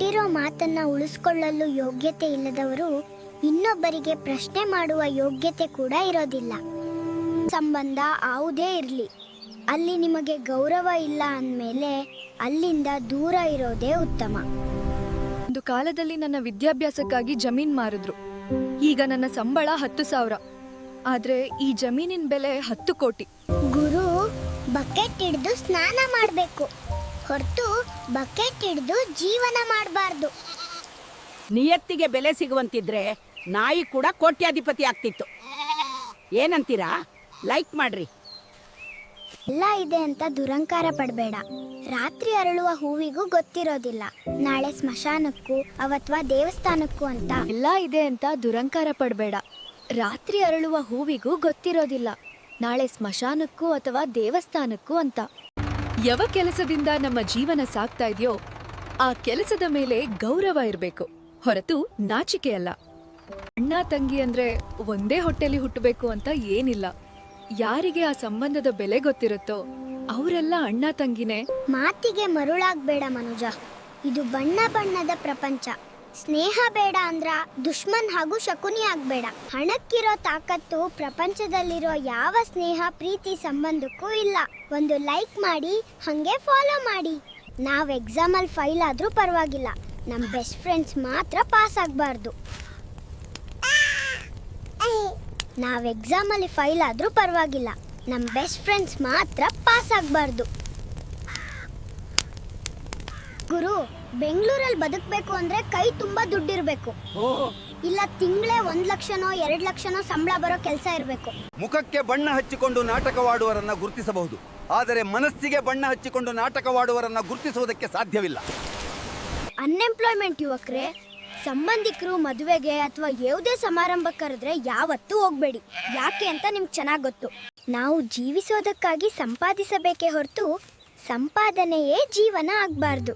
ಕೊಟ್ಟಿರೋ ಮಾತನ್ನ ಉಳಿಸ್ಕೊಳ್ಳಲು ಯೋಗ್ಯತೆ ಇಲ್ಲದವರು ಇನ್ನೊಬ್ಬರಿಗೆ ಪ್ರಶ್ನೆ ಮಾಡುವ ಯೋಗ್ಯತೆ ಕೂಡ ಇರೋದಿಲ್ಲ. ಸಂಬಂಧ ಯಾವುದೇ ಇರಲಿ. ಅಲ್ಲಿ ನಿಮಗೆ ಗೌರವ ಇಲ್ಲ ಅಂದಮೇಲೆ ಅಲ್ಲಿಂದ ದೂರ ಇರೋದೇ ಉತ್ತಮ. ಒಂದು ಕಾಲದಲ್ಲಿ ನನ್ನ ವಿದ್ಯಾಭ್ಯಾಸಕ್ಕಾಗಿ ಜಮೀನ್ ಮಾರಿದ್ರು. ಈಗ ನನ್ನ ಸಂಬಳ ಹತ್ತು ಸಾವಿರ. ಆದ್ರೆ ಈ ಜಮೀನಿನ ಬೆಲೆ ಹತ್ತು ಕೋಟಿ. ಗುರು ಬಕೆಟ್ ಹಿಡಿದು ಸ್ನಾನ ಮಾಡಬೇಕು. ಹೊರತು ಬಕೆಟ್ ಹಿಡಿದು ಜೀವನ ಮಾಡಬಾರ್ದು. ನಿಯತ್ತಿಗೆ ಬೆಲೆ ಸಿಗುವಂತಿದ್ರೆ ನಾಯಿ ಕೂಡ ಕೋಟ್ಯಾಧಿಪತಿ ಆಗ್ತಿತ್ತು. ಏನಂತೀರಾ? ಲೈಕ್ ಮಾಡ್ರಿ. ಎಲ್ಲ ಇದೆ ಅಂತ ದುರಂಕಾರ ಪಡಬೇಡ. ರಾತ್ರಿ ಅರಳುವ ಹೂವಿಗೂ ಗೊತ್ತಿರೋದಿಲ್ಲ. ನಾಳೆ ಸ್ಮಶಾನಕ್ಕೂ ಅವತ್ವಾ ದೇವಸ್ಥಾನಕ್ಕೂ ಅಂತ. ಎಲ್ಲ ಇದೆ ಅಂತ ದುರಂಕಾರ ಪಡಬೇಡ. ರಾತ್ರಿ ಅರಳುವ ಹೂವಿಗೂ ಗೊತ್ತಿರೋದಿಲ್ಲ. ನಾಳೆ ಸ್ಮಶಾನಕ್ಕೂ ಅಥವಾ ದೇವಸ್ಥಾನಕ್ಕೂ ಅಂತ. ಯಾವ ಕೆಲಸದಿಂದ ನಮ್ಮ ಜೀವನ ಸಾಗ್ತಾ ಇದೆಯೋ, ಆ ಕೆಲಸದ ಮೇಲೆ ಗೌರವ ಇರಬೇಕು. ಹೊರತು ನಾಚಿಕೆ ಅಲ್ಲ. ಅಣ್ಣ, ತಂಗಿ ಅಂದ್ರೆ ಒಂದೇ ಹೊಟ್ಟೆಲಿ ಹುಟ್ಟಬೇಕು ಅಂತ ಏನಿಲ್ಲ. ಯಾರಿಗೆ ಆ ಸಂಬಂಧದ ಬೆಲೆ ಗೊತ್ತಿರುತ್ತೋ, ಅವರೆಲ್ಲ ಅಣ್ಣ, ತಂಗಿನೇ. ಮಾತಿಗೆ ಮರುಳಾಗ್ಬೇಡ ಮನುಜ. ಇದು ಬಣ್ಣ ಬಣ್ಣದ ಪ್ರಪಂಚ. ಸ್ನೇಹ ಬೇಡ ಅಂದ್ರ ದುಶ್ಮನ್ ಹಾಗೂ ಶಕುನಿ ಆಗ್ಬೇಡ. ಹಣಕ್ಕಿರೋ ತಾಕತ್ತು ಪ್ರಪಂಚದಲ್ಲಿರೋ ಯಾವ ಸ್ನೇಹ, ಪ್ರೀತಿ ಸಂಬಂಧಕ್ಕೂ ಇಲ್ಲ. ಒಂದು ಲೈಕ್ ಮಾಡಿ, ಹಂಗೆ ಫಾಲೋ ಮಾಡಿ. ನಾವ್ ಎಕ್ಸಾಮಲ್ಲಿ ಫೈಲ್ ಆದ್ರೂ ಪರವಾಗಿಲ್ಲ. ನಮ್ ಬೆಸ್ಟ್ ಫ್ರೆಂಡ್ಸ್ ಮಾತ್ರ ಪಾಸ್ ಆಗ್ಬಾರ್ದು. ನಾವ್ ಎಕ್ಸಾಮಲ್ಲಿ ಫೈಲ್ ಆದ್ರೂ ಪರವಾಗಿಲ್ಲ. ನಮ್ ಬೆಸ್ಟ್ ಫ್ರೆಂಡ್ಸ್ ಮಾತ್ರ ಪಾಸ್ ಆಗ್ಬಾರ್ದು. ಗುರು ಬೆಂಗಳೂರಲ್ಲಿ ಬದುಕಬೇಕು ಅಂದ್ರೆ ಕೈ ತುಂಬಾ ದುಡ್ಡಿರ್ಬೇಕು. ಇಲ್ಲ ತಿಂಗಳೇ ಒಂದ್ ಲಕ್ಷನೋ ಎರಡ್ ಲಕ್ಷನೋ ಸಂಬಳ ಬರೋ ಕೆಲಸ ಇರಬೇಕು. ಮುಖಕ್ಕೆ ಬಣ್ಣ ಹಚ್ಚಿಕೊಂಡು ನಾಟಕವಾಡುವರನ್ನ ಗುರುತಿಸಬಹುದು. ಆದರೆ ಮನಸ್ಸಿಗೆ ಬಣ್ಣ ಹಚ್ಚಿಕೊಂಡು ನಾಟಕವಾಡುವರನ್ನ ಗುರುತಿಸುವುದಕ್ಕೆ ಸಾಧ್ಯವಿಲ್ಲ. ಅನ್ಎಂಪ್ಲಾಯ್ಮೆಂಟ್ ಯುವಕರೇ ಸಂಬಂಧಿಕರು ಮದುವೆಗೆ ಅಥವಾ ಯಾವುದೇ ಸಮಾರಂಭ ಕರೆದ್ರೆ ಯಾವತ್ತೂ ಹೋಗ್ಬೇಡಿ. ಯಾಕೆ ಅಂತ ನಿಮ್ಗೆ ಚೆನ್ನಾಗಿ ಗೊತ್ತು. ನಾವು ಜೀವಿಸೋದಕ್ಕಾಗಿ ಸಂಪಾದಿಸಬೇಕೇ ಹೊರತು ಸಂಪಾದನೆಯೇ ಜೀವನ ಆಗ್ಬಾರ್ದು.